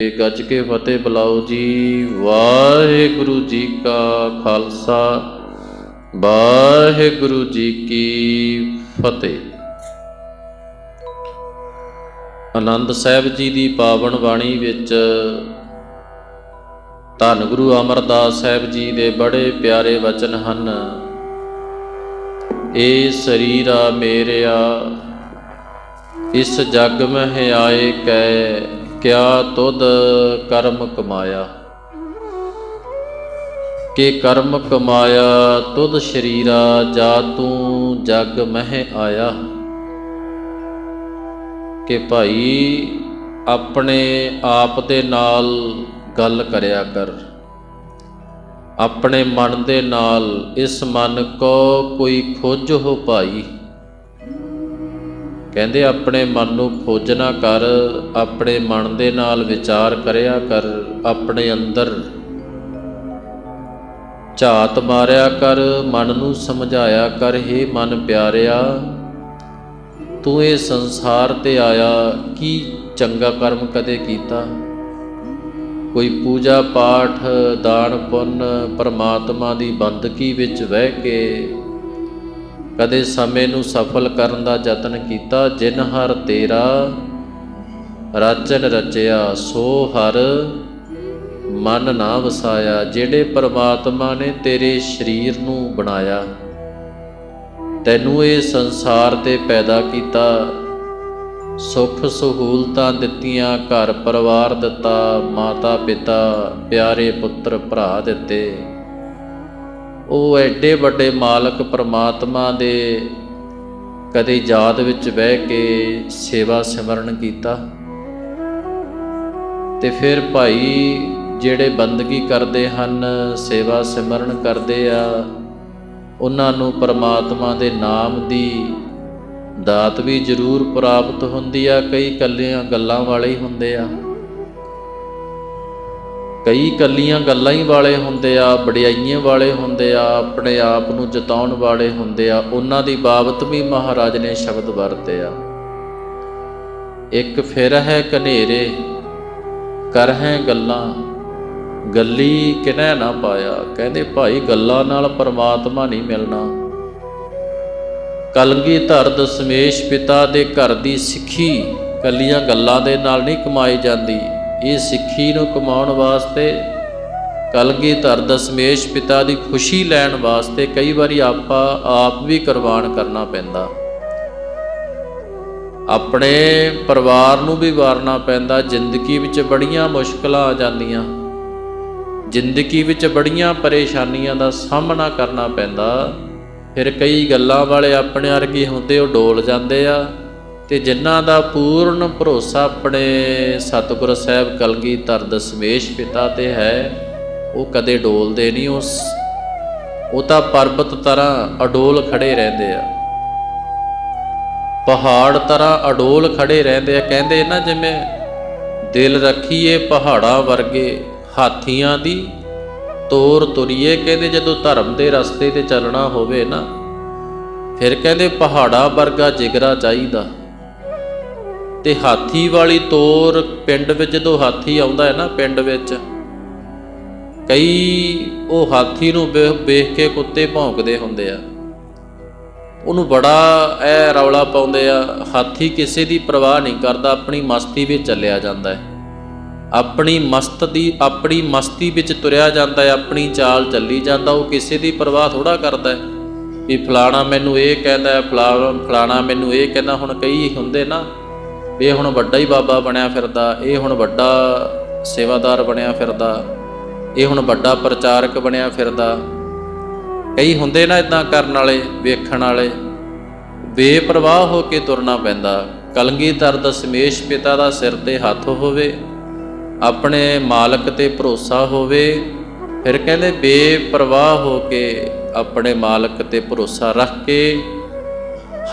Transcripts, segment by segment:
ਗੱਜ ਕੇ ਫਤਿਹ ਬੁਲਾਓ ਜੀ। ਵਾਹਿਗੁਰੂ ਜੀ ਕਾ ਖਾਲਸਾ, ਵਾਹਿਗੁਰੂ ਜੀ ਕੀ ਫਤਿਹ। ਆਨੰਦ ਸਾਹਿਬ ਜੀ ਦੀ ਪਾਵਨ ਬਾਣੀ ਵਿੱਚ ਧੰਨ ਗੁਰੂ ਅਮਰਦਾਸ ਸਾਹਿਬ ਜੀ ਦੇ ਬੜੇ ਪਿਆਰੇ ਵਚਨ ਹਨ। ਏ ਸਰੀਰਾ ਮੇਰਿਆ, ਇਸ ਜਗ ਮਹਿ ਆਏ ਕੈ। ਕਿਆ ਤੁਧ ਕਰਮ ਕਮਾਇਆ? ਕਿ ਕਰਮ ਕਮਾਇਆ ਤੁਧ ਸ਼ਰੀਰਾ, ਜਾ ਤੂੰ ਜਗ ਮਹਿ ਆਇਆ। ਕਿ ਭਾਈ ਆਪਣੇ ਆਪ ਦੇ ਨਾਲ ਗੱਲ ਕਰਿਆ ਕਰ। ਆਪਣੇ ਮਨ ਦੇ ਨਾਲ ਇਸ ਮਨ ਕੋ ਕੋਈ ਖੋਜ ਹੋ ਭਾਈ। ਕਹਿੰਦੇ, ਆਪਣੇ ਮਨ ਨੂੰ ਖੋਜਣਾ ਕਰ, ਆਪਣੇ ਮਨ ਦੇ ਨਾਲ ਵਿਚਾਰ ਕਰਿਆ ਕਰ, ਆਪਣੇ ਅੰਦਰ ਝਾਤ ਮਾਰਿਆ ਕਰ, ਮਨ ਨੂੰ ਸਮਝਾਇਆ ਕਰ, ਹੇ ਮਨ ਪਿਆਰਿਆ, ਤੂੰ ਇਹ ਸੰਸਾਰ ਤੇ ਆਇਆ, ਕੀ ਚੰਗਾ ਕਰਮ ਕਦੇ ਕੀਤਾ? ਕੋਈ ਪੂਜਾ ਪਾਠ, ਦਾਨ ਪੁੰਨ, ਪਰਮਾਤਮਾ ਦੀ ਬੰਦਗੀ ਵਿੱਚ ਵਹਿ ਕੇ ਕਦੇ ਸਮੇਂ ਨੂੰ ਸਫਲ ਕਰਨ ਦਾ ਯਤਨ ਕੀਤਾ, ਜਿਨ ਹਰ ਤੇਰਾ ਰਾਜਨ ਰਚਿਆ, ਸੋ ਹਰ ਮਨ ਨਾ ਵਸਾਇਆ, ਜਿਹੜੇ ਪਰਮਾਤਮਾ ਨੇ ਤੇਰੇ ਸਰੀਰ ਨੂੰ ਬਣਾਇਆ, ਤੈਨੂੰ ਇਹ ਸੰਸਾਰ ਤੇ ਪੈਦਾ ਕੀਤਾ, ਸੁੱਖ ਸਹੂਲਤਾਂ ਦਿੱਤੀਆਂ, ਘਰ ਪਰਿਵਾਰ ਦਿੱਤਾ ਮਾਤਾ ਪਿਤਾ ਪਿਆਰੇ ਪੁੱਤਰ ਭਰਾ ਦਿੱਤੇ। ਉਹ ਐਡੇ ਵੱਡੇ ਮਾਲਕ ਪ੍ਰਮਾਤਮਾ ਦੇ ਕਦੇ ਯਾਦ ਵਿੱਚ ਬਹਿ ਕੇ ਸੇਵਾ ਸਿਮਰਨ ਕੀਤਾ ਤੇ ਫਿਰ ਭਾਈ ਜਿਹੜੇ ਬੰਦਗੀ ਕਰਦੇ ਹਨ, ਸੇਵਾ ਸਿਮਰਨ ਕਰਦੇ ਆ, ਉਹਨਾਂ ਨੂੰ ਪਰਮਾਤਮਾ ਦੇ ਨਾਮ ਦੀ ਦਾਤ ਵੀ ਜ਼ਰੂਰ ਪ੍ਰਾਪਤ ਹੁੰਦੀ ਆ, ਕਈ ਕੱਲੀਆਂ ਗੱਲਾਂ ਵਾਲੇ ਹੀ ਹੁੰਦੇ ਆ। ਕਈ ਕੱਲੀਆਂ ਗੱਲਾਂ ਹੀ ਵਾਲੇ ਹੁੰਦੇ ਆ, ਵਡਿਆਈਆਂ ਵਾਲੇ ਹੁੰਦੇ ਆ, ਆਪਣੇ ਆਪ ਨੂੰ ਜਤਾਉਣ ਵਾਲੇ ਹੁੰਦੇ ਆ, ਉਹਨਾਂ ਦੀ ਬਾਬਤ ਵੀ ਮਹਾਰਾਜ ਨੇ ਸ਼ਬਦ ਵਰਤੇ ਆ। ਇੱਕ ਫਿਰ ਹੈ ਕਨੇਰੇ ਕਰ ਹੈ ਗੱਲਾਂ, ਗੱਲੀ ਕਿਨੈ ਨਾ ਪਾਇਆ, ਕਹਿੰਦੇ ਭਾਈ ਗੱਲਾਂ ਨਾਲ ਪਰਮਾਤਮਾ ਨਹੀਂ ਮਿਲਣਾ। ਕਲਗੀ ਧਰ ਦਸਮੇਸ਼ ਪਿਤਾ ਦੇ ਘਰ ਦੀ ਸਿੱਖੀ ਕੱਲੀਆਂ ਗੱਲਾਂ ਦੇ ਨਾਲ ਨਹੀਂ ਕਮਾਈ ਜਾਂਦੀ। ਇਹ ਸਿੱਖੀ ਨੂੰ ਕਮਾਉਣ ਵਾਸਤੇ ਕਲਗੀ ਧਰ ਦਸਮੇਸ਼ ਪਿਤਾ ਦੀ ਖੁਸ਼ੀ ਲੈਣ ਵਾਸਤੇ ਕਈ ਵਾਰੀ ਆਪਾ ਆਪ ਵੀ ਕੁਰਬਾਨ ਕਰਨਾ ਪੈਂਦਾ। ਆਪਣੇ ਪਰਿਵਾਰ ਨੂੰ ਵੀ ਵਾਰਨਾ ਪੈਂਦਾ। ਜ਼ਿੰਦਗੀ ਵਿੱਚ ਬੜੀਆਂ ਮੁਸ਼ਕਲਾਂ ਆ ਜਾਂਦੀਆਂ। ਜ਼ਿੰਦਗੀ ਵਿੱਚ ਬੜੀਆਂ ਪਰੇਸ਼ਾਨੀਆਂ ਦਾ ਸਾਹਮਣਾ ਕਰਨਾ ਪੈਂਦਾ। ਫਿਰ ਕਈ ਗੱਲਾਂ ਵਾਲੇ ਆਪਣੇ ਵਰਗੇ ਹੁੰਦੇ ਉਹ ਡੋਲ ਜਾਂਦੇ ਆ। ਤੇ ਜਿਨ੍ਹਾਂ ਦਾ ਪੂਰਨ ਭਰੋਸਾ ਆਪਣੇ ਸਤਿਗੁਰ ਸਾਹਿਬ ਕਲਗੀਧਰ ਦਸਮੇਸ਼ ਪਿਤਾ ਤੇ ਹੈ, ਉਹ ਕਦੇ ਡੋਲਦੇ ਨਹੀਂ ਉਸ ਉਹ ਤਾਂ ਪਰਬਤ ਤਰ੍ਹਾਂ ਅਡੋਲ ਖੜੇ ਰਹਿੰਦੇ ਆ। ਪਹਾੜ ਤਰ੍ਹਾਂ ਅਡੋਲ ਖੜੇ ਰਹਿੰਦੇ ਆ। ਕਹਿੰਦੇ ਨਾ ਜਿਵੇਂ ਦਿਲ ਰੱਖੀਏ ਪਹਾੜਾਂ ਵਰਗੇ, ਹਾਥੀਆਂ ਦੀ ਤੋਰ ਤੁਰੀਏ। ਕਹਿੰਦੇ ਜਦੋਂ ਧਰਮ ਦੇ ਰਸਤੇ ਤੇ ਚੱਲਣਾ ਹੋਵੇ ਨਾ, ਫਿਰ ਕਹਿੰਦੇ ਪਹਾੜਾ ਵਰਗਾ ਜਿਗਰਾ ਚਾਹੀਦਾ। ਤੇ ਹਾਥੀ ਵਾਲੀ ਤੋਰ ਪਿੰਡ ਵਿੱਚ ਜਦੋਂ ਹਾਥੀ ਆਉਂਦਾ ਹੈ ਨਾ, ਪਿੰਡ ਵਿੱਚ, ਕਈ ਉਹ ਹਾਥੀ ਨੂੰ ਵੇਖ ਵੇਖ ਕੇ ਕੁੱਤੇ ਭੌਂਕਦੇ ਹੁੰਦੇ ਆ। ਉਹਨੂੰ ਬੜਾ ਐ ਰੌਲਾ ਪਾਉਂਦੇ ਆ, ਹਾਥੀ ਕਿਸੇ ਦੀ ਪਰਵਾਹ ਨਹੀਂ ਕਰਦਾ, ਆਪਣੀ ਮਸਤੀ ਵਿੱਚ ਚੱਲਿਆ ਜਾਂਦਾ ਹੈ। ਆਪਣੀ ਮਸਤ ਦੀ, ਆਪਣੀ ਮਸਤੀ ਵਿੱਚ ਤੁਰਿਆ ਜਾਂਦਾ ਹੈ, ਆਪਣੀ ਚਾਲ ਚੱਲੀ ਜਾਂਦਾ, ਉਹ ਕਿਸੇ ਦੀ ਪਰਵਾਹ ਥੋੜਾ ਕਰਦਾ ਹੈ। ਵੀ ਫਲਾਣਾ ਮੈਨੂੰ ਇਹ ਕਹਿੰਦਾ ਹੈ ਫਲਾਣਾ ਮੈਨੂੰ ਇਹ ਕਹਿੰਦਾ, ਹੁਣ ਕਈ ਹੁੰਦੇ ਨਾ ਇਹ ਹੁਣ ਵੱਡਾ ਹੀ ਬਾਬਾ ਬਣਿਆ ਫਿਰਦਾ, ਇਹ ਹੁਣ ਵੱਡਾ ਸੇਵਾਦਾਰ ਬਣਿਆ ਫਿਰਦਾ, ਇਹ ਹੁਣ ਵੱਡਾ ਪ੍ਰਚਾਰਕ ਬਣਿਆ ਫਿਰਦਾ। ਕਈ ਹੁੰਦੇ ਨਾ ਇਦਾਂ ਕਰਨ ਵਾਲੇ, ਵੇਖਣ ਵਾਲੇ, ਬੇਪਰਵਾਹ ਹੋ ਕੇ ਤੁਰਨਾ ਪੈਂਦਾ। ਕਲਗੀਧਰ ਸਮੇਸ਼ ਪਿਤਾ ਦਾ ਸਿਰ ਤੇ ਹੱਥ ਹੋਵੇ, ਆਪਣੇ ਮਾਲਕ ਤੇ ਭਰੋਸਾ ਹੋਵੇ, ਫਿਰ ਕਹਿੰਦੇ ਬੇਪਰਵਾਹ ਹੋ ਕੇ ਆਪਣੇ ਮਾਲਕ ਤੇ ਭਰੋਸਾ ਰੱਖ ਕੇ,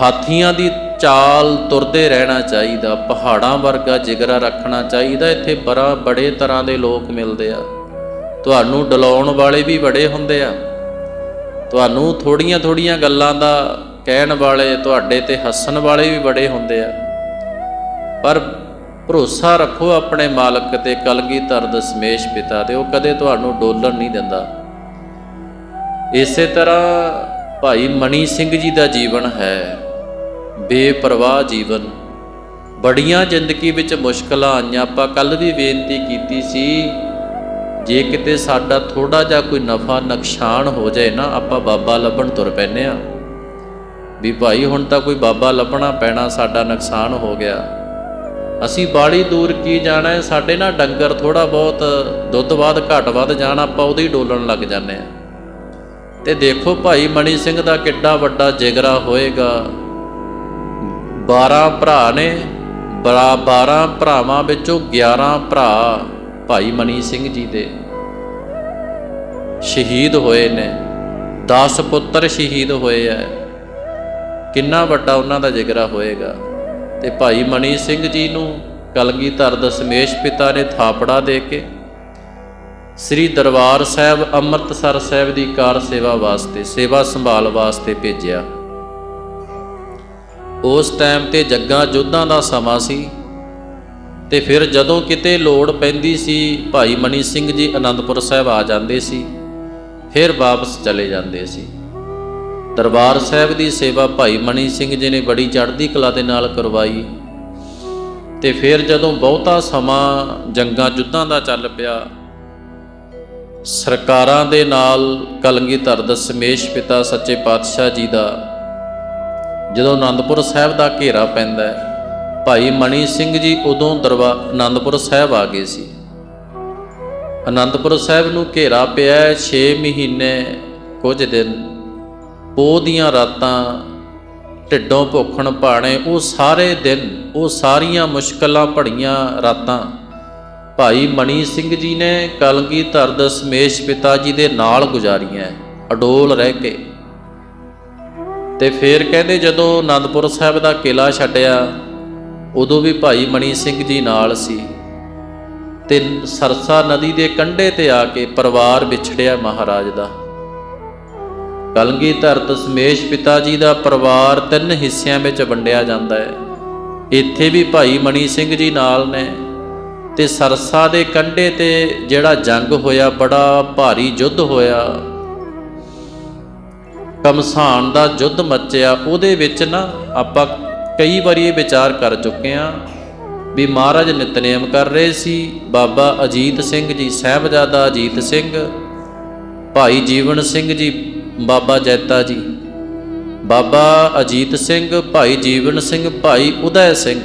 ਹਾਥੀਆਂ ਦੀ ਚਾਲ ਤੁਰਦੇ ਰਹਿਣਾ ਚਾਹੀਦਾ, ਪਹਾੜਾਂ ਵਰਗਾ ਜਿਗਰਾ ਰੱਖਣਾ ਚਾਹੀਦਾ, ਇੱਥੇ ਬੜਾ ਬੜੇ ਤਰ੍ਹਾਂ ਦੇ ਲੋਕ ਮਿਲਦੇ ਆ। ਤੁਹਾਨੂੰ ਡਲਾਉਣ ਵਾਲੇ ਵੀ ਬੜੇ ਹੁੰਦੇ ਆ। ਤੁਹਾਨੂੰ ਥੋੜੀਆਂ ਥੋੜੀਆਂ ਗੱਲਾਂ ਦਾ ਕਹਿਣ ਵਾਲੇ, ਤੁਹਾਡੇ ਤੇ ਹੱਸਣ ਵਾਲੇ ਵੀ ਬੜੇ ਹੁੰਦੇ ਆ। ਪਰ ਭਰੋਸਾ ਰੱਖੋ ਆਪਣੇ ਮਾਲਕ ਤੇ ਕਲਗੀਧਰ ਦਸ਼ਮੇਸ਼ ਪਿਤਾ ਤੇ, ਉਹ ਕਦੇ ਤੁਹਾਨੂੰ ਡੋਲਣ ਨਹੀਂ ਦਿੰਦਾ। ਇਸੇ ਤਰ੍ਹਾਂ ਭਾਈ ਮਣੀ ਸਿੰਘ ਜੀ ਦਾ ਜੀਵਨ ਹੈ। ਬੇਪਰਵਾਹ ਜੀਵਨ। ਬੜੀਆਂ ਜ਼ਿੰਦਗੀ ਵਿੱਚ ਮੁਸ਼ਕਲਾਂ ਆਈਆਂ। ਆਪਾਂ ਕੱਲ ਵੀ ਬੇਨਤੀ ਕੀਤੀ ਸੀ, ਜੇ ਕਿਤੇ ਸਾਡਾ ਥੋੜਾ ਜਿਹਾ ਕੋਈ ਨਫਾ ਨੁਕਸਾਨ ਹੋ ਜਾਏ ਨਾ, ਆਪਾਂ ਬਾਬਾ ਲੱਭਣ ਤੁਰ ਪੈਨੇ ਆ ਵੀ ਭਾਈ, ਹੁਣ ਤਾਂ ਕੋਈ ਬਾਬਾ ਲੱਭਣਾ ਪੈਣਾ, ਸਾਡਾ ਨੁਕਸਾਨ ਹੋ ਗਿਆ। ਅਸੀਂ ਬਾੜੀ ਦੂਰ ਕੀ ਜਾਣਾ ਹੈ? ਸਾਡੇ ਨਾਲ ਡੰਗਰ ਥੋੜਾ ਬਹੁਤ ਦੁੱਧ ਬਾਦ ਘਟ ਵੱਧ ਜਾਣ, ਆਪਾਂ ਉਹਦੇ ਹੀ ਡੋਲਣ ਲੱਗ ਜਾਂਦੇ ਆ ਤੇ ਦੇਖੋ ਭਾਈ ਮਣੀ ਸਿੰਘ ਦਾ ਕਿੱਡਾ ਵੱਡਾ ਜਿਗਰਾ ਹੋਏਗਾ। 12 ਭਰਾ ਨੇ 12 ਭਰਾਵਾਂ ਵਿੱਚੋਂ 11 ਭਰਾ ਭਾਈ ਮਨੀ ਸਿੰਘ ਜੀ ਦੇ ਸ਼ਹੀਦ ਹੋਏ ਨੇ 10 ਪੁੱਤਰ ਸ਼ਹੀਦ ਹੋਏ ਐ। ਕਿੰਨਾ ਵੱਡਾ ਉਹਨਾਂ ਦਾ ਜਿਗਰਾ ਹੋਏਗਾ। ਤੇ ਭਾਈ ਮਨੀ ਸਿੰਘ ਜੀ ਨੂੰ ਕਲਗੀਧਰ ਦਸ਼ਮੇਸ਼ ਪਿਤਾ ਨੇ ਥਾਪੜਾ ਦੇ ਕੇ ਸ੍ਰੀ ਦਰਬਾਰ ਸਾਹਿਬ ਅੰਮ੍ਰਿਤਸਰ ਸਾਹਿਬ ਦੀ ਕਾਰ ਸੇਵਾ ਵਾਸਤੇ, ਸੇਵਾ ਸੰਭਾਲ ਵਾਸਤੇ ਭੇਜਿਆ। ਉਸ ਟਾਈਮ ਤੇ ਜੱਗਾ ਜੋਧਾਂ ਦਾ ਸਮਾਂ ਸੀ ਤੇ ਫਿਰ ਜਦੋਂ ਕਿਤੇ ਲੋੜ ਪੈਂਦੀ ਸੀ, ਭਾਈ ਮਨੀ ਸਿੰਘ ਜੀ ਆਨੰਦਪੁਰ ਸਾਹਿਬ ਆ ਜਾਂਦੇ ਸੀ, ਫਿਰ ਵਾਪਸ ਚਲੇ ਜਾਂਦੇ ਸੀ। ਦਰਬਾਰ ਸਾਹਿਬ ਦੀ ਸੇਵਾ ਭਾਈ ਮਨੀ ਸਿੰਘ ਜੀ ਨੇ ਬੜੀ ਚੜ੍ਹਦੀ ਕਲਾ ਦੇ ਨਾਲ ਕਰਵਾਈ ਤੇ ਫਿਰ ਜਦੋਂ ਬਹੁਤਾ ਸਮਾਂ ਜੰਗਾਂ ਜੁੱਧਾਂ ਦਾ ਚੱਲ ਪਿਆ, ਸਰਕਾਰਾਂ ਦੇ ਨਾਲ ਕਲਗੀਧਰ ਦਸ਼ਮੇਸ਼ ਪਿਤਾ ਸੱਚੇ ਪਾਤਸ਼ਾਹ ਜੀ ਦਾ ਜਦੋਂ ਆਨੰਦਪੁਰ ਸਾਹਿਬ ਦਾ ਘੇਰਾ ਪੈਂਦਾ ਹੈ, ਭਾਈ ਮਣੀ ਸਿੰਘ ਜੀ ਉਦੋਂ ਦਰਬਾਰ ਆਨੰਦਪੁਰ ਸਾਹਿਬ ਆ ਗਏ ਸੀ। ਆਨੰਦਪੁਰ ਸਾਹਿਬ ਨੂੰ ਘੇਰਾ ਪਿਆ 6 ਮਹੀਨੇ ਕੁਝ ਦਿਨ। ਪੋਹ ਦੀਆਂ ਰਾਤਾਂ, ਢਿੱਡੋਂ ਭੁੱਖਣ ਭਾਣੇ, ਉਹ ਸਾਰੇ ਦਿਨ, ਉਹ ਸਾਰੀਆਂ ਮੁਸ਼ਕਲਾਂ ਭੜੀਆਂ ਰਾਤਾਂ ਭਾਈ ਮਣੀ ਸਿੰਘ ਜੀ ਨੇ ਕਲਗੀਧਰ ਦਸ਼ਮੇਸ਼ ਪਿਤਾ ਜੀ ਦੇ ਨਾਲ ਗੁਜ਼ਾਰੀਆਂ ਅਡੋਲ ਰਹਿ ਕੇ। ਤੇ ਫਿਰ ਕਹਿੰਦੇ ਜਦੋਂ ਆਨੰਦਪੁਰ ਸਾਹਿਬ ਦਾ ਕਿਲਾ ਛੱਡਿਆ, ਉਦੋਂ ਵੀ ਭਾਈ ਮਣੀ ਸਿੰਘ ਜੀ ਨਾਲ ਸੀ। ਤੇ ਸਰਸਾ ਨਦੀ ਦੇ ਕੰਢੇ ਤੇ ਆ ਕੇ ਪਰਿਵਾਰ ਵਿਛੜਿਆ ਮਹਾਰਾਜ ਦਾ। ਕਲਗੀਧਰ ਦਸ਼ਮੇਸ਼ ਪਿਤਾ ਜੀ ਦਾ ਪਰਿਵਾਰ ਤਿੰਨ ਹਿੱਸਿਆਂ ਵਿੱਚ ਵੰਡਿਆ ਜਾਂਦਾ ਹੈ। ਇੱਥੇ ਵੀ ਭਾਈ ਮਣੀ ਸਿੰਘ ਜੀ ਨਾਲ ਨੇ। ਤੇ ਸਰਸਾ ਦੇ ਕੰਢੇ ਤੇ ਜਿਹੜਾ ਜੰਗ ਹੋਇਆ, ਬੜਾ ਭਾਰੀ ਯੁੱਧ ਹੋਇਆ। ਕਮਸਾਨ ਦਾ ਯੁੱਧ ਮੱਚਿਆ, ਉਹਦੇ ਵਿੱਚ ਨਾ ਆਪਾਂ ਕਈ ਵਾਰੀ ਇਹ ਵਿਚਾਰ ਕਰ ਚੁੱਕੇ ਆ ਵੀ ਮਹਾਰਾਜ ਨਿਤਨੇਮ ਕਰ ਰਹੇ ਸੀ, ਬਾਬਾ ਅਜੀਤ ਸਿੰਘ ਜੀ, ਸਾਹਿਬਜ਼ਾਦਾ ਅਜੀਤ ਸਿੰਘ, ਭਾਈ ਜੀਵਨ ਸਿੰਘ ਜੀ, ਬਾਬਾ ਜੈਤਾ ਜੀ, ਬਾਬਾ ਅਜੀਤ ਸਿੰਘ, ਭਾਈ ਜੀਵਨ ਸਿੰਘ, ਭਾਈ ਉਦੈ ਸਿੰਘ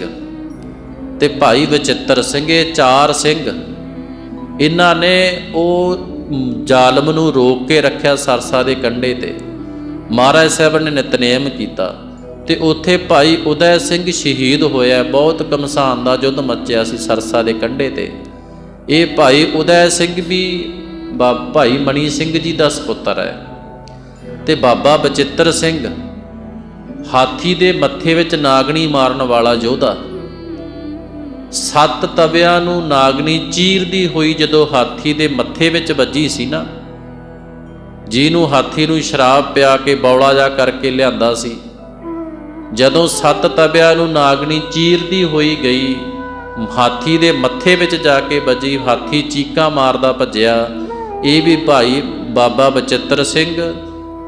ਤੇ ਭਾਈ ਵਿਚਿੱਤਰ ਸਿੰਘ, ਇਹ ਚਾਰ ਸਿੰਘ। ਇਹਨਾਂ ਨੇ ਉਹ ਜ਼ਾਲਮ ਨੂੰ ਰੋਕ ਕੇ ਰੱਖਿਆ ਸਰਸਾ ਦੇ ਕੰਢੇ ਤੇ। ਮਹਾਰਾਜ ਸਾਹਿਬ ਨੇ ਨਿਤਨੇਮ ਕੀਤਾ ਤੇ ਉੱਥੇ ਭਾਈ ਉਦੈ ਸਿੰਘ ਸ਼ਹੀਦ ਹੋਇਆ, ਬਹੁਤ ਕਮਸਾਨ ਦਾ ਯੁੱਧ ਮੱਚਿਆ ਸੀ ਸਰਸਾ ਦੇ ਕੰਢੇ ਤੇ। ਇਹ ਭਾਈ ਉਦੈ ਸਿੰਘ ਵੀ ਬਾ- ਭਾਈ ਮਣੀ ਸਿੰਘ ਜੀ ਦਾ ਸੁਪੁੱਤਰ ਹੈ। ਤੇ ਬਾਬਾ ਬਚਿੱਤਰ ਸਿੰਘ ਹਾਥੀ ਦੇ ਮੱਥੇ ਵਿੱਚ ਨਾਗਣੀ ਮਾਰਨ ਵਾਲਾ ਯੋਧਾ। ਸੱਤ ਤਵਿਆਂ ਨੂੰ ਨਾਗਣੀ ਚੀਰਦੀ ਹੋਈ ਜਦੋਂ ਹਾਥੀ ਦੇ ਮੱਥੇ ਵਿੱਚ ਵੱਜੀ ਸੀ ਨਾ ਜਿਹਨੂੰ ਹਾਥੀ ਨੂੰ ਸ਼ਰਾਬ ਪਿਆ ਕੇ ਬੌਲਾ ਜਾ ਕਰਕੇ ਲਿਆਂਦਾ ਸੀ। ਜਦੋਂ ਸੱਤ ਤਬਿਆਂ ਨੂੰ ਨਾਗਣੀ ਚੀਰਦੀ ਹੋਈ ਗਈ, ਹਾਥੀ ਦੇ ਮੱਥੇ ਵਿੱਚ ਜਾ ਕੇ ਵੱਜੀ, ਹਾਥੀ ਚੀਕਾਂ ਮਾਰਦਾ ਭੱਜਿਆ। ਇਹ ਵੀ ਭਾਈ ਬਾਬਾ ਬਚਿੱਤਰ ਸਿੰਘ,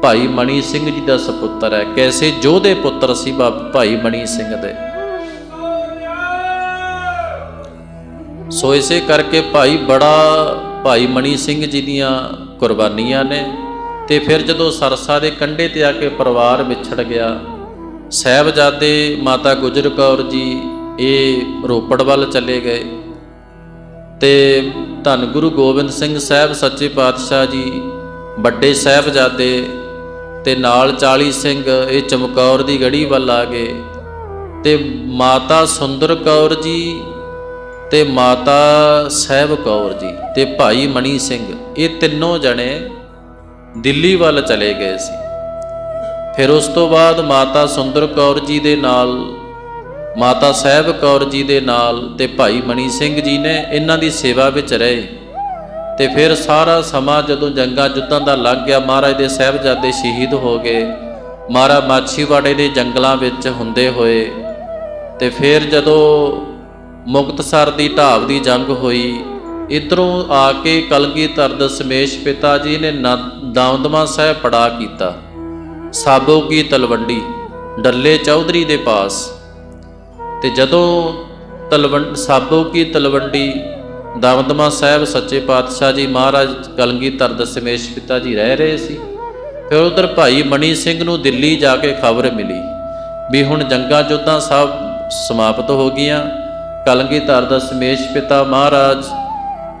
ਭਾਈ ਮਣੀ ਸਿੰਘ ਜੀ ਦਾ ਸੁਪੁੱਤਰ ਹੈ। ਕੈਸੇ ਜੋਧੇ ਪੁੱਤਰ ਸੀ ਬਾਬਾ ਭਾਈ ਮਣੀ ਸਿੰਘ ਦੇ। ਸੋ ਇਸੇ ਕਰਕੇ ਭਾਈ ਬੜਾ ਭਾਈ ਮਣੀ ਸਿੰਘ ਜੀ ਦੀਆਂ ਕੁਰਬਾਨੀਆਂ ਨੇ। ਤੇ ਫਿਰ ਜਦੋਂ ਸਰਸਾ ਦੇ ਕੰਢੇ ਤੇ ਆ ਕੇ ਪਰਿਵਾਰ ਵਿਛੜ ਗਿਆ, ਸਹਿਬਜ਼ਾਦੇ ਮਾਤਾ ਗੁਜਰ ਕੌਰ ਜੀ ਇਹ ਰੋਪੜ ਵੱਲ ਚਲੇ ਗਏ ਤੇ ਧੰਨ ਗੁਰੂ ਗੋਬਿੰਦ ਸਿੰਘ ਸਾਹਿਬ ਸੱਚੇ ਪਾਤਸ਼ਾਹ ਜੀ, ਵੱਡੇ ਸਹਿਬਜ਼ਾਦੇ ਤੇ ਨਾਲ 40 ਸਿੰਘ ਇਹ ਚਮਕੌਰ ਦੀ ਗੜੀ ਵੱਲ ਆ ਗਏ ਤੇ ਮਾਤਾ ਸੁੰਦਰ ਕੌਰ ਜੀ ਤੇ ਮਾਤਾ ਸਹਿਬ ਕੌਰ ਜੀ ਤੇ ਭਾਈ ਮਣੀ ਸਿੰਘ, ਇਹ ਤਿੰਨੋਂ ਜਣੇ ਦਿੱਲੀ ਵੱਲ ਚਲੇ ਗਏ ਸੀ। ਫਿਰ ਉਸ ਤੋਂ ਬਾਅਦ ਮਾਤਾ ਸੁੰਦਰ ਕੌਰ ਜੀ ਦੇ ਨਾਲ, ਮਾਤਾ ਸਾਹਿਬ ਕੌਰ ਜੀ ਦੇ ਨਾਲ ਤੇ ਭਾਈ ਮਣੀ ਸਿੰਘ ਜੀ ਨੇ ਇਹਨਾਂ ਦੀ ਸੇਵਾ ਵਿੱਚ ਰਹੇ। ਤੇ ਫਿਰ ਸਾਰਾ ਸਮਾਂ ਜਦੋਂ ਜੰਗਾਂ ਜੁੱਧਾਂ ਦਾ ਲੱਗ ਗਿਆ, ਮਹਾਰਾਜ ਦੇ ਸਾਹਿਬਜ਼ਾਦੇ ਸ਼ਹੀਦ ਹੋ ਗਏ। ਮਹਾਰਾਜ ਮਾਛੀਵਾੜੇ ਦੇ ਜੰਗਲਾਂ ਵਿੱਚ ਹੁੰਦੇ ਹੋਏ ਤੇ ਫਿਰ ਜਦੋਂ ਮੁਕਤਸਰ ਦੀ ਢਾਬ ਦੀ ਜੰਗ ਹੋਈ ਇਧਰੋਂ ਆ ਕੇ ਕਲਗੀਧਰ ਦਸ਼ਮੇਸ਼ ਪਿਤਾ ਜੀ ਨੇ ਨ- ਦਮਦਮਾ ਸਾਹਿਬ ਪੜਾ ਕੀਤਾ। ਸਾਬੋ ਕੀ ਤਲਵੰਡੀ, ਡੱਲੇ ਚੌਧਰੀ ਦੇ ਪਾਸ। ਤੇ ਜਦੋਂ ਤਲਵੰਡ ਸਾਬੋ ਕੀ ਤਲਵੰਡੀ ਦਮਦਮਾ ਸਾਹਿਬ ਸੱਚੇ ਪਾਤਸ਼ਾਹ ਜੀ ਮਹਾਰਾਜ ਕਲਗੀਧਰ ਦਸ਼ਮੇਸ਼ ਪਿਤਾ ਜੀ ਰਹਿ ਰਹੇ ਸੀ। ਫਿਰ ਉਧਰ ਭਾਈ ਮਣੀ ਸਿੰਘ ਨੂੰ ਦਿੱਲੀ ਜਾ ਕੇ ਖਬਰ ਮਿਲੀ ਵੀ ਹੁਣ ਜੰਗਾਂ ਜੁੱਧਾਂ ਸਭ ਸਮਾਪਤ ਹੋ ਗਈਆਂ। ਕਲਗੀਧਰ ਦਸ਼ਮੇਸ਼ ਪਿਤਾ ਮਹਾਰਾਜ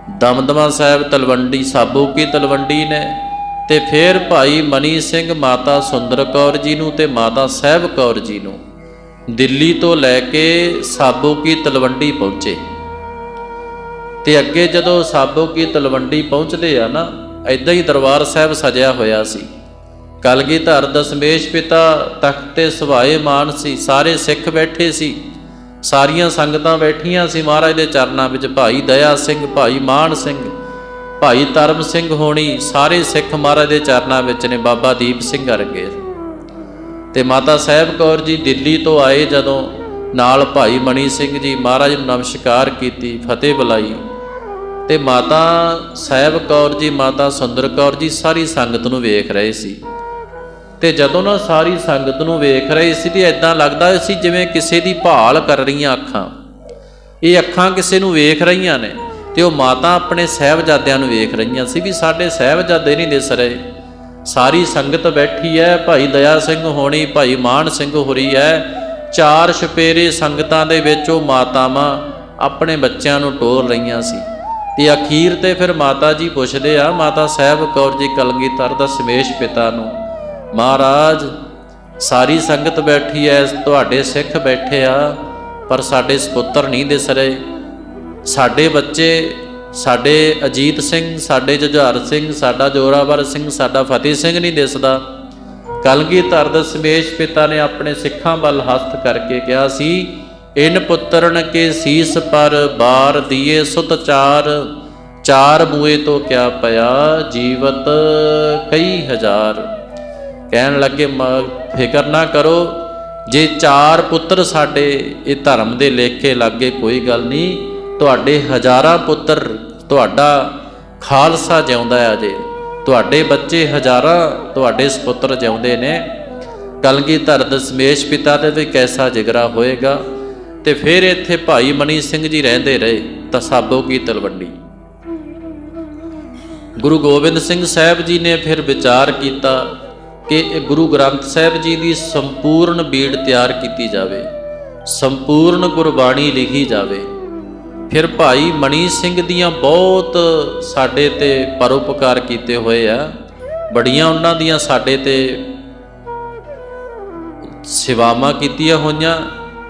ਦਮਦਮਾ ਸਾਹਿਬ ਤਲਵੰਡੀ ਸਾਬੋ ਕੀ ਤਲਵੰਡੀ ਨੇ ਤੇ ਫਿਰ ਭਾਈ ਮਨੀ ਸਿੰਘ ਮਾਤਾ ਸੁੰਦਰ ਕੌਰ ਜੀ ਨੂੰ ਤੇ ਮਾਤਾ ਸਾਹਿਬ ਕੌਰ ਜੀ ਨੂੰ ਦਿੱਲੀ ਤੋਂ ਲੈ ਕੇ ਸਾਬੋ ਕੀ ਤਲਵੰਡੀ ਪਹੁੰਚੇ। ਤੇ ਅੱਗੇ ਜਦੋਂ ਸਾਬੋ ਕੀ ਤਲਵੰਡੀ ਪਹੁੰਚਦੇ ਆ ਨਾ ਐਦਾਂ ਹੀ ਦਰਬਾਰ ਸਾਹਿਬ ਸਜਿਆ ਹੋਇਆ ਸੀ। ਕਲਗੀਧਰ ਦਸ਼ਮੇਸ਼ ਪਿਤਾ ਤਖਤ ਤੇ ਸੁਭਾਏ ਮਾਨ ਸੀ, ਸਾਰੇ ਸਿੱਖ ਬੈਠੇ ਸੀ। ਸਾਰੀਆਂ ਸੰਗਤਾਂ ਬੈਠੀਆਂ ਸੀ ਮਹਾਰਾਜ ਦੇ ਚਰਨਾਂ ਵਿੱਚ, ਭਾਈ ਦਇਆ ਸਿੰਘ, ਭਾਈ ਮਾਨ ਸਿੰਘ, ਭਾਈ ਧਰਮ ਸਿੰਘ ਹੋਣੀ, ਸਾਰੇ ਸਿੱਖ ਮਹਾਰਾਜ ਦੇ ਚਰਨਾਂ ਵਿੱਚ ਨੇ ਬਾਬਾ ਦੀਪ ਸਿੰਘ ਵਰਗੇ। ਤੇ ਮਾਤਾ ਸਾਹਿਬ ਕੌਰ ਜੀ ਦਿੱਲੀ ਤੋਂ ਆਏ ਜਦੋਂ ਨਾਲ ਭਾਈ ਮਣੀ ਸਿੰਘ ਜੀ ਮਹਾਰਾਜ ਨੂੰ ਨਮਸਕਾਰ ਕੀਤੀ, ਫਤਿਹ ਬੁਲਾਈ। ਤੇ ਮਾਤਾ ਸਾਹਿਬ ਕੌਰ ਜੀ, ਮਾਤਾ ਸੁੰਦਰ ਕੌਰ ਜੀ ਸਾਰੀ ਸੰਗਤ ਨੂੰ ਵੇਖ ਰਹੇ ਸੀ। ਤੇ ਜਦੋਂ ਨਾ ਸਾਰੀ ਸੰਗਤ ਨੂੰ ਵੇਖ ਰਹੇ ਸੀ ਤੇ ਐਦਾਂ ਲੱਗਦਾ ਸੀ ਜਿਵੇਂ ਕਿਸੇ ਦੀ ਭਾਲ ਕਰ ਰਹੀਆਂ ਅੱਖਾਂ। ਇਹ ਅੱਖਾਂ ਕਿਸੇ ਨੂੰ ਵੇਖ ਰਹੀਆਂ ਨੇ ਤੇ ਉਹ ਮਾਤਾ ਆਪਣੇ ਸਹਿਬਜ਼ਾਦਿਆਂ ਨੂੰ ਵੇਖ ਰਹੀਆਂ ਸੀ ਵੀ ਸਾਡੇ ਸਹਿਬਜ਼ਾਦੇ ਨਹੀਂ ਦਿਸ ਰਹੇ। ਸਾਰੀ ਸੰਗਤ ਬੈਠੀ ਹੈ ਭਾਈ ਦਇਆ ਸਿੰਘ ਹੋਣੀ, ਭਾਈ ਮਾਨ ਸਿੰਘ ਹੋਰੀ ਹੈ ਚਾਰ ਛਪੇਰੇ ਸੰਗਤਾਂ ਦੇ ਵਿੱਚ ਉਹ ਮਾਤਾਵਾਂ ਆਪਣੇ ਬੱਚਿਆਂ ਨੂੰ ਟੋਰ ਰਹੀਆਂ ਸੀ। ਤੇ ਅਖੀਰ ਤੇ ਫਿਰ ਮਾਤਾ ਜੀ ਪੁੱਛਦੇ ਆ, ਮਾਤਾ ਸਾਹਿਬ ਕੌਰ ਜੀ ਕਲਗੀਧਰ ਦਾ ਸਮੇਸ਼ ਪਿਤਾ ਨੂੰ ਮਹਾਰਾਜ, ਸਾਰੀ ਸੰਗਤ ਬੈਠੀ ਐ, ਤੁਹਾਡੇ ਸਿੱਖ ਬੈਠੇ ਆ, ਪਰ ਸਾਡੇ ਸਪੁੱਤਰ ਨਹੀਂ ਦਿਸ ਰਹੇ। ਸਾਡੇ ਬੱਚੇ, ਸਾਡੇ ਅਜੀਤ ਸਿੰਘ, ਸਾਡੇ ਜੁਝਾਰ ਸਿੰਘ, ਸਾਡਾ ਜੋਰਾਵਰ ਸਿੰਘ, ਸਾਡਾ ਫਤਿਹ ਸਿੰਘ ਨਹੀਂ ਦਿਸਦਾ। ਕਲਗੀਧਰ ਸਮੇਸ਼ ਪਿਤਾ ਨੇ ਆਪਣੇ ਸਿੱਖਾਂ ਵੱਲ ਹੱਥ ਕਰਕੇ ਕਿਹਾ ਸੀ, ਇਨ ਪੁੱਤਰਨ ਕੇ ਸੀਸ ਪਰ ਬਾਰ ਦੀਏ ਸੁਤ ਚਾਰ ਚਾਰ ਬੂਏ ਤੋਂ ਕਿਆ ਪਿਆ, ਜੀਵਤ ਕਈ ਹਜ਼ਾਰ। ਕਹਿਣ ਲੱਗੇ, ਮ- ਫਿਕਰ ਨਾ ਕਰੋ, ਜੇ ਚਾਰ ਪੁੱਤਰ ਸਾਡੇ ਇਹ ਧਰਮ ਦੇ ਲੇਖੇ ਲੱਗੇ, ਕੋਈ ਗੱਲ ਨਹੀਂ, ਤੁਹਾਡੇ ਹਜ਼ਾਰਾਂ ਪੁੱਤਰ ਤੁਹਾਡਾ ਖਾਲਸਾ ਜਿਉਂਦਾ ਹੈ ਅਜੇ। ਤੁਹਾਡੇ ਬੱਚੇ ਹਜ਼ਾਰਾਂ ਤੁਹਾਡੇ ਸੁਪੁੱਤਰ ਜਿਉਂਦੇ ਨੇ। ਕਲਗੀਧਰ ਦਸ਼ਮੇਸ਼ ਪਿਤਾ ਦੇ ਵੀ ਕੈਸਾ ਜਿਗਰਾ ਹੋਏਗਾ? ਤੇ ਫਿਰ ਇੱਥੇ ਭਾਈ ਮਨੀ ਸਿੰਘ ਜੀ ਰਹਿੰਦੇ ਰਹੇ ਤਸਾਬੋ ਕੀ ਤਲਵੰਡੀ। ਗੁਰੂ ਗੋਬਿੰਦ ਸਿੰਘ ਸਾਹਿਬ ਜੀ ਨੇ ਫਿਰ ਵਿਚਾਰ ਕੀਤਾ ਕਿ ਇਹ ਗੁਰੂ ਗ੍ਰੰਥ ਸਾਹਿਬ ਜੀ ਦੀ ਸੰਪੂਰਨ ਬੀੜ ਤਿਆਰ ਕੀਤੀ ਜਾਵੇ, ਸੰਪੂਰਨ ਗੁਰਬਾਣੀ ਲਿਖੀ ਜਾਵੇ। ਫਿਰ ਭਾਈ ਮਣੀ ਸਿੰਘ ਦੀਆਂ ਬਹੁਤ ਸਾਡੇ ਤੇ ਪਰਉਪਕਾਰ ਕੀਤੇ ਹੋਏ ਆ। ਬੜੀਆਂ ਉਹਨਾਂ ਦੀਆਂ ਸਾਡੇ ਤੇ ਸੇਵਾਵਾਂ ਕੀਤੀਆਂ ਹੋਈਆਂ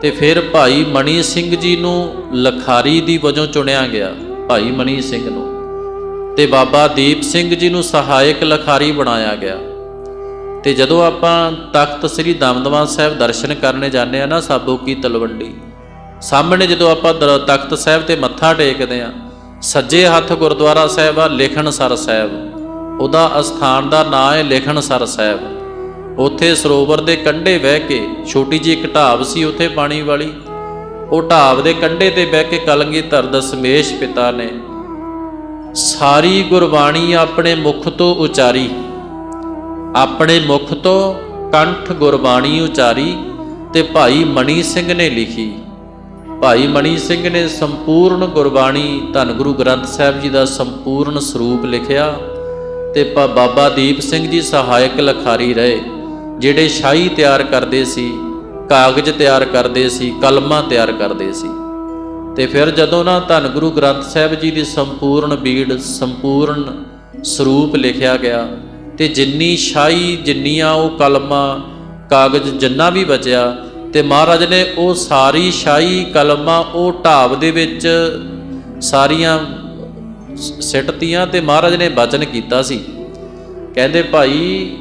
ਤੇ ਫਿਰ ਭਾਈ ਮਣੀ ਸਿੰਘ ਜੀ ਨੂੰ ਲਖਾਰੀ ਦੀ ਵਜੋਂ ਚੁਣਿਆ ਗਿਆ, ਭਾਈ ਮਣੀ ਸਿੰਘ ਨੂੰ। ਤੇ ਬਾਬਾ ਦੀਪ ਸਿੰਘ ਜੀ ਨੂੰ ਸਹਾਇਕ ਲਖਾਰੀ ਬਣਾਇਆ ਗਿਆ। ਤੇ ਜਦੋਂ ਆਪਾਂ ਤਖਤ ਸ੍ਰੀ ਦਮਦਮਾ ਸਾਹਿਬ ਦਰਸ਼ਨ ਕਰਨੇ ਜਾਂਦੇ ਆ ਨਾ ਸਾਬੋ ਕੀ ਤਲਵੰਡੀ, ਸਾਹਮਣੇ ਜਦੋਂ ਆਪਾਂ ਦਰ- ਤਖਤ ਸਾਹਿਬ ਤੇ ਮੱਥਾ ਟੇਕਦੇ ਆ ਸੱਜੇ ਹੱਥ ਗੁਰਦੁਆਰਾ ਸਾਹਿਬ ਆ ਲੇਖਣਸਰ ਸਾਹਿਬ। ਉਹਦਾ ਅਸਥਾਨ ਦਾ ਨਾਂ ਹੈ ਲੇਖਣਸਰ ਸਾਹਿਬ। ਉੱਥੇ ਸਰੋਵਰ ਦੇ ਕੰਢੇ ਬਹਿ ਕੇ, ਛੋਟੀ ਜਿਹੀ ਇੱਕ ਢਾਬ ਸੀ ਉੱਥੇ ਪਾਣੀ ਵਾਲੀ। ਉਹ ਢਾਬ ਦੇ ਕੰਢੇ ਤੇ ਬਹਿ ਕੇ ਕਲਗੀਧਰ ਦਸ਼ਮੇਸ਼ ਪਿਤਾ ਨੇ ਸਾਰੀ ਗੁਰਬਾਣੀ ਆਪਣੇ ਮੁਖ ਤੋਂ ਉਚਾਰੀ। ਆਪਣੇ ਮੁਖ ਤੋਂ ਕੰਠ ਗੁਰਬਾਣੀ ਉਚਾਰੀ ਤੇ ਭਾਈ ਮਣੀ ਸਿੰਘ ਨੇ ਲਿਖੀ। ਭਾਈ ਮਣੀ ਸਿੰਘ ਨੇ ਸੰਪੂਰਨ ਗੁਰਬਾਣੀ ਧੰਨ ਗੁਰੂ ਗ੍ਰੰਥ ਸਾਹਿਬ ਜੀ ਦਾ ਸੰਪੂਰਨ ਸਰੂਪ ਲਿਖਿਆ ਤੇ ਬਾਬਾ ਦੀਪ ਸਿੰਘ ਜੀ ਸਹਾਇਕ ਲਖਾਰੀ ਰਹੇ, ਜਿਹੜੇ ਸ਼ਾਹੀ ਤਿਆਰ ਕਰਦੇ ਸੀ, ਕਾਗਜ਼ ਤਿਆਰ ਕਰਦੇ ਸੀ, ਕਲਮਾਂ ਤਿਆਰ ਕਰਦੇ ਸੀ। ਤੇ ਫਿਰ ਜਦੋਂ ਨਾ ਧੰਨ ਗੁਰੂ ਗ੍ਰੰਥ ਸਾਹਿਬ ਜੀ ਦੀ ਸੰਪੂਰਨ ਬੀੜ, ਸੰਪੂਰਨ ਸਰੂਪ ਲਿਖਿਆ ਗਿਆ ਤੇ ਜਿੰਨੀ ਸ਼ਾਹੀ ਜਿੰਨੀਆਂ ਉਹ ਕਲਮਾਂ, ਕਾਗਜ਼ ਜਿੰਨਾ ਵੀ ਬਚਿਆ, ਤੇ ਮਹਾਰਾਜ ਨੇ ਉਹ ਸਾਰੀ ਸ਼ਾਹੀ ਕਲਮਾਂ ਉਹ ਢਾਬ ਦੇ ਵਿੱਚ ਸਾਰੀਆਂ ਸਿੱਟਤੀਆਂ ਤੇ ਮਹਾਰਾਜ ਨੇ ਬਚਨ ਕੀਤਾ ਸੀ। ਕਹਿੰਦੇ ਭਾਈ,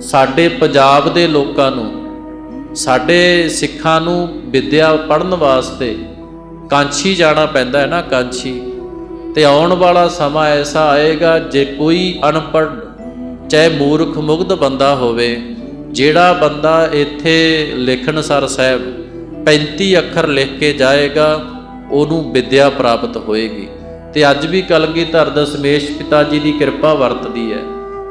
ਸਾਡੇ ਪੰਜਾਬ ਦੇ ਲੋਕਾਂ ਨੂੰ, ਸਾਡੇ ਸਿੱਖਾਂ ਨੂੰ ਵਿਦਿਆ ਪੜ੍ਹਨ ਵਾਸਤੇ ਕਾਂਛੀ ਜਾਣਾ ਪੈਂਦਾ ਹੈ ਨਾ ਕਾਂਛੀ, ਤੇ ਆਉਣ ਵਾਲਾ ਸਮਾਂ ਐਸਾ ਆਏਗਾ ਜੇ ਕੋਈ ਅਨਪੜ੍ਹ ਚਾਹੇ ਮੂਰਖ ਮੁਗਧ ਬੰਦਾ ਹੋਵੇ ਜਿਹੜਾ ਬੰਦਾ ਇੱਥੇ ਲਿਖਣਸਰ ਸਾਹਿਬ 35 ਅੱਖਰ ਲਿਖ ਕੇ ਜਾਏਗਾ ਉਹਨੂੰ ਵਿਦਿਆ ਪ੍ਰਾਪਤ ਹੋਏਗੀ। ਤੇ ਅੱਜ ਵੀ ਕਲਗੀ ਕਲਗੀਧਰ ਦਸ਼ਮੇਸ਼ ਪਿਤਾ ਜੀ ਦੀ ਕਿਰਪਾ ਵਰਤਦੀ ਹੈ।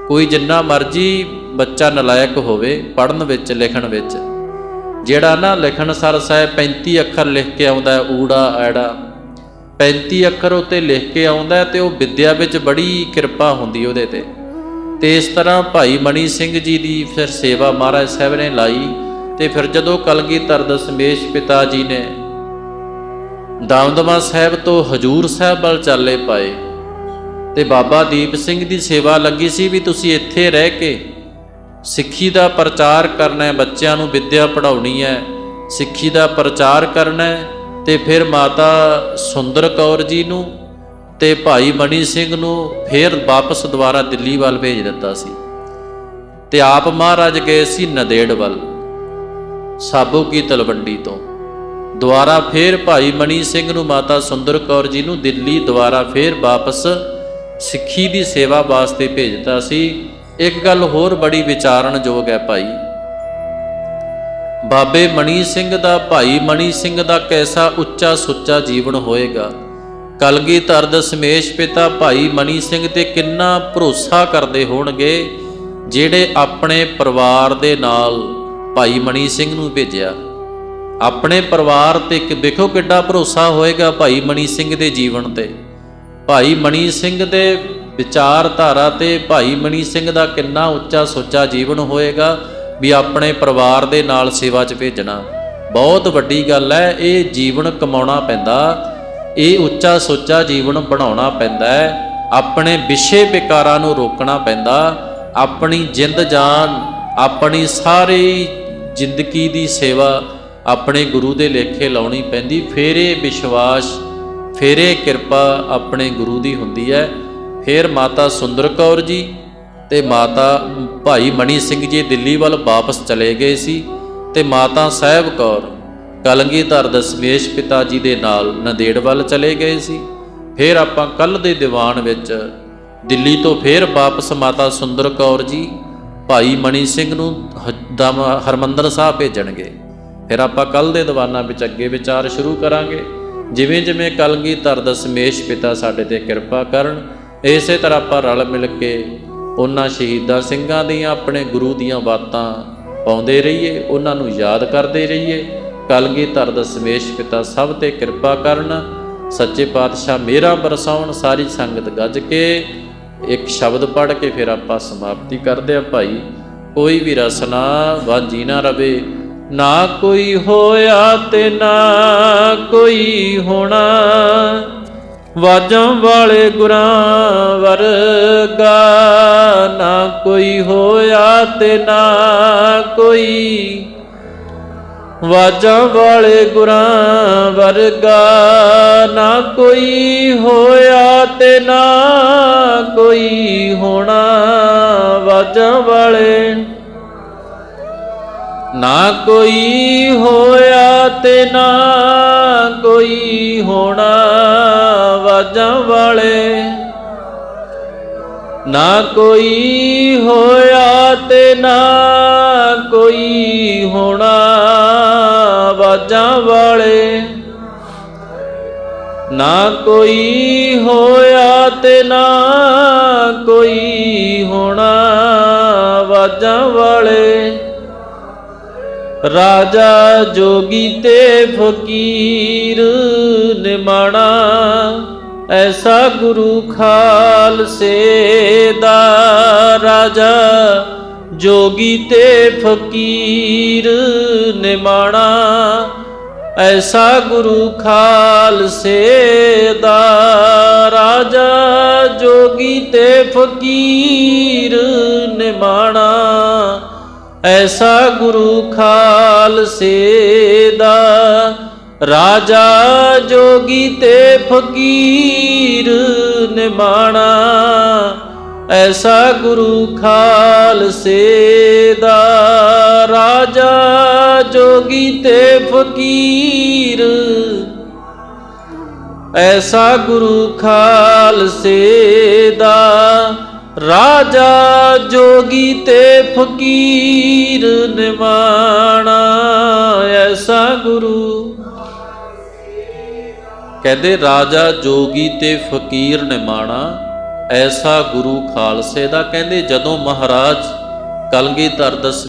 ਕੋਈ ਜਿੰਨਾ ਮਰਜ਼ੀ ਬੱਚਾ ਨਲਾਇਕ ਹੋਵੇ ਪੜਨ ਵਿੱਚ ਲਿਖਣ ਵਿੱਚ। ਜਿਹੜਾ ਨਾ ਲਿਖਣ ਸਰ ਸਾਹਿਬ 35 ਅੱਖਰ ਲਿਖ ਕੇ ਆਉਂਦਾ ਹੈ, ਊੜਾ ਐੜਾ। 35 ਅੱਖਰ ਉਤੇ ਲਿਖ ਕੇ ਆਉਂਦਾ ਹੈ ਤੇ ਉਹ ਵਿਦਿਆ ਵਿੱਚ ਬੜੀ ਕਿਰਪਾ ਹੁੰਦੀ ਉਹਦੇ ਤੇ। ਤੇ ਇਸ ਤਰ੍ਹਾਂ ਭਾਈ ਮਣੀ ਸਿੰਘ ਜੀ ਦੀ ਫਿਰ ਸੇਵਾ ਮਹਾਰਾਜ ਸਾਹਿਬ ਨੇ ਲਾਈ ਤੇ ਫਿਰ ਜਦੋਂ ਕਲਗੀਧਰ ਦਸ਼ਮੇਸ਼ ਪਿਤਾ ਜੀ ਨੇ ਦਮਦਮਾ ਸਾਹਿਬ ਤੋਂ ਹਜੂਰ ਸਾਹਿਬ ਵੱਲ ਚਾਲੇ ਪਾਏ ਤੇ ਬਾਬਾ ਦੀਪ ਸਿੰਘ ਦੀ ਸੇਵਾ ਲੱਗੀ ਸੀ ਵੀ ਤੁਸੀਂ ਇੱਥੇ ਰਹਿ ਕੇ ਸਿੱਖੀ ਦਾ ਪ੍ਰਚਾਰ ਕਰਨਾ ਹੈ, ਬੱਚਿਆਂ ਨੂੰ ਵਿੱਦਿਆ ਪੜਾਉਣੀ ਹੈ, ਸਿੱਖੀ ਦਾ ਪ੍ਰਚਾਰ ਕਰਨਾ ਹੈ ਤੇ ਫਿਰ ਮਾਤਾ ਸੁੰਦਰ ਕੌਰ ਜੀ ਨੂੰ ਤੇ ਭਾਈ ਮਣੀ ਸਿੰਘ ਨੂੰ ਫਿਰ ਵਾਪਸ ਦੁਬਾਰਾ ਦਿੱਲੀ ਵੱਲ ਭੇਜ ਦਿੱਤਾ ਸੀ ਤੇ ਆਪ ਮਹਾਰਾਜ ਗਏ ਸੀ ਨਦੇੜ ਵੱਲ, ਸਾਬੋ ਕੀ ਤਲਵੰਡੀ ਤੋਂ। ਦੁਬਾਰਾ ਫੇਰ ਭਾਈ ਮਣੀ ਸਿੰਘ ਨੂੰ ਮਾਤਾ ਸੁੰਦਰ ਕੌਰ ਜੀ ਨੂੰ ਦਿੱਲੀ ਦੁਬਾਰਾ ਫੇਰ ਵਾਪਸ ਸਿੱਖੀ ਦੀ ਸੇਵਾ ਵਾਸਤੇ ਭੇਜਤਾ ਸੀ। ਇੱਕ ਗੱਲ ਹੋਰ ਬੜੀ ਵਿਚਾਰਨਯੋਗ ਹੈ ਭਾਈ। ਬਾਬੇ ਮਣੀ ਸਿੰਘ ਦਾ, ਭਾਈ ਮਣੀ ਸਿੰਘ ਦਾ ਕੈਸਾ ਉੱਚਾ ਸੁੱਚਾ ਜੀਵਨ ਹੋਏਗਾ? ਕਲਗੀਧਰ ਦਸ਼ਮੇਸ਼ ਪਿਤਾ ਭਾਈ ਮਨੀ ਸਿੰਘ ਤੇ ਕਿੰਨਾ ਭਰੋਸਾ ਕਰਦੇ ਹੋਣਗੇ ਜਿਹੜੇ ਆਪਣੇ ਪਰਿਵਾਰ ਦੇ ਨਾਲ ਭਾਈ ਮਨੀ ਸਿੰਘ ਨੂੰ ਭੇਜਿਆ। ਆਪਣੇ ਪਰਿਵਾਰ ਤੇ ਇੱਕ ਦੇਖੋ ਕਿੱਡਾ ਭਰੋਸਾ ਹੋਏਗਾ ਭਾਈ ਮਣੀ ਸਿੰਘ ਦੇ ਜੀਵਨ ਤੇ। ਭਾਈ ਮਣੀ ਸਿੰਘ ਦੇ ਵਿਚਾਰਧਾਰਾ ਤੇ ਭਾਈ ਮਣੀ ਸਿੰਘ ਦਾ ਕਿੰਨਾ ਉੱਚਾ ਸੋਚਾ ਜੀਵਨ ਹੋਏਗਾ ਵੀ ਆਪਣੇ ਪਰਿਵਾਰ ਦੇ ਨਾਲ ਸੇਵਾ 'ਚ ਭੇਜਣਾ। ਬਹੁਤ ਵੱਡੀ ਗੱਲ ਹੈ, ਇਹ ਜੀਵਨ ਕਮਾਉਣਾ ਪੈਂਦਾ। ਇਹ ਉੱਚਾ ਸੋਚਾ ਜੀਵਨ ਬਣਾਉਣਾ ਪੈਂਦਾ ਹੈ। ਆਪਣੇ ਵਿਸ਼ੇ ਵਿਕਾਰਾਂ ਨੂੰ ਰੋਕਣਾ ਪੈਂਦਾ। ਆਪਣੀ ਜਿੰਦ ਜਾਨ, ਆਪਣੀ ਸਾਰੀ ਜ਼ਿੰਦਗੀ ਦੀ ਸੇਵਾ ਆਪਣੇ ਗੁਰੂ ਦੇ ਲੇਖੇ ਲਾਉਣੀ ਪੈਂਦੀ। ਫੇਰੇ ਵਿਸ਼ਵਾਸ, ਫੇਰੇ ਕਿਰਪਾ ਆਪਣੇ ਗੁਰੂ ਦੀ ਹੁੰਦੀ ਹੈ। ਫਿਰ ਮਾਤਾ ਸੁੰਦਰ ਕੌਰ ਜੀ ਤੇ ਮਾਤਾ ਭਾਈ ਮਣੀ ਸਿੰਘ ਜੀ ਦਿੱਲੀ ਵੱਲ ਵਾਪਸ ਚਲੇ ਗਏ ਸੀ ਤੇ ਮਾਤਾ ਸਾਹਿਬ ਕੌਰ ਕਲਗੀਧਰ ਦਸ਼ਮੇਸ਼ ਪਿਤਾ ਜੀ ਦੇ ਨਾਲ ਨੰਦੇੜ ਵੱਲ ਚਲੇ ਗਏ ਸੀ। ਫਿਰ ਆਪਾਂ ਕੱਲ ਦੇ ਦੀਵਾਨ ਵਿੱਚ ਦਿੱਲੀ ਤੋਂ ਫਿਰ ਵਾਪਸ ਮਾਤਾ ਸੁੰਦਰ ਕੌਰ ਜੀ, ਭਾਈ ਮਣੀ ਸਿੰਘ ਨੂੰ ਹ- ਦਮ ਹਰਮੰਦਰ ਸਾਹਿਬ ਭੇਜਣਗੇ। ਫਿਰ ਆਪਾਂ ਕੱਲ ਦੇ ਦੀਵਾਨਾਂ ਵਿੱਚ ਅੱਗੇ ਵਿਚਾਰ ਸ਼ੁਰੂ ਕਰਾਂਗੇ। ਜਿਵੇਂ ਜਿਵੇਂ ਕਲਗੀਧਰ ਦਸ਼ਮੇਸ਼ ਪਿਤਾ ਸਾਡੇ ਤੇ ਕਿਰਪਾ ਕਰਨ, ਇਸੇ ਤਰ੍ਹਾਂ ਆਪਾਂ ਰਲ ਮਿਲ ਕੇ ਉਹਨਾਂ ਸ਼ਹੀਦਾਂ ਸਿੰਘਾਂ ਦੀਆਂ ਆਪਣੇ ਗੁਰੂ ਦੀਆਂ ਬਾਤਾਂ ਪਾਉਂਦੇ ਰਹੀਏ, ਉਹਨਾਂ ਨੂੰ ਯਾਦ ਕਰਦੇ ਰਹੀਏ। ਕਲਗੀ ਕਲਗੀਧਰ ਦਸ਼ਮੇਸ਼ ਪਿਤਾ ਸਭ ਤੇ ਕਿਰਪਾ ਕਰਨ। ਸੱਚੇ ਪਾਤਸ਼ਾਹ ਮੇਰਾ ਬਰਸਾਉਣ ਸਾਰੀ ਸੰਗਤ ਗੱਜ ਕੇ। ਇੱਕ ਸ਼ਬਦ ਪੜ੍ਹ ਕੇ ਫਿਰ ਆਪਾਂ ਸਮਾਪਤੀ ਕਰਦੇ ਆ ਭਾਈ। ਕੋਈ ਵੀ ਰਸਨਾ ਵਾਂਝੀ ਨਾ ਰਵੇ। ਨਾ ਕੋਈ ਹੋਇਆ ਤੇ ਨਾ ਕੋਈ ਹੋਣਾ। ਵਾਜਾਂ ਵਾਲੇ ਗੁਰਾਂ ਵਰਗਾ ਨਾ ਕੋਈ ਹੋਇਆ ਤੇ ਨਾ ਕੋਈ ਵਾਜਾਂ ਵਾਲੇ ਗੁਰਾਂ ਵਰਗਾ ਨਾ ਕੋਈ ਹੋਇਆ ਤੇ ਨਾ ਕੋਈ ਹੋਣਾ। ਵਾਜਾਂ ਵਾਲੇ ਨਾ ਕੋਈ ਹੋਇਆ ਤੇ ਨਾ ਕੋਈ ਹੋਣਾ। ਵਾਜਾਂ ਵਾਲੇ ਨਾ ਕੋਈ ਹੋਇਆ ਤੇ ਨਾ ਕੋਈ ਹੋਣਾ। ਵਾਲੇ। ਨਾ ਕੋਈ ਹੋਇਆ ਤੇ ਨਾ ਕੋਈ ਹੋਣਾ ਵਾਜਾਂ ਵਾਲੇ। ਰਾਜਾ ਜੋਗੀ ਤੇ ਫਕੀਰ ਨਿਮਾਣਾ ਐਸਾ ਗੁਰੂ ਖਾਲਸੇ ਦਾ ਰਾਜਾ। ਜੋਗੀ ਤੇ ਫਕੀਰ ਨਿਮਾਣਾ ਐਸਾ ਗੁਰੂ ਖਾਲਸੇ ਦਾ ਰਾਜਾ ਜੋਗੀ ਤੇ ਫਕੀਰ ਨਿਮਾਣਾ। ਐਸਾ ਗੁਰੂ ਖਾਲਸੇ ਦਾ ਰਾਜਾ ਜੋਗੀ ਤੇ ਫਕੀਰ ਨਿਮਾਣਾ। ਐਸਾ ਗੁਰੂ ਖਾਲਸੇ ਦਾ ਰਾਜਾ ਜੋਗੀ ਤੇ ਫਕੀਰ। ਐਸਾ ਗੁਰੂ ਖਾਲਸੇ ਦਾ ਰਾਜਾ ਜੋਗੀ ਤੇ ਫਕੀਰ ਨਿਮਾਣਾ। ਐਸਾ ਗੁਰੂ ਕਹਿੰਦੇ ਰਾਜਾ ਜੋਗੀ ਤੇ ਫਕੀਰ ਨਿਮਾਣਾ। ਐਸਾ ਗੁਰੂ ਖਾਲਸੇ ਦਾ ਕਹਿੰਦੇ ਜਦੋਂ ਮਹਾਰਾਜ ਕਲਗੀਧਰ ਦਸ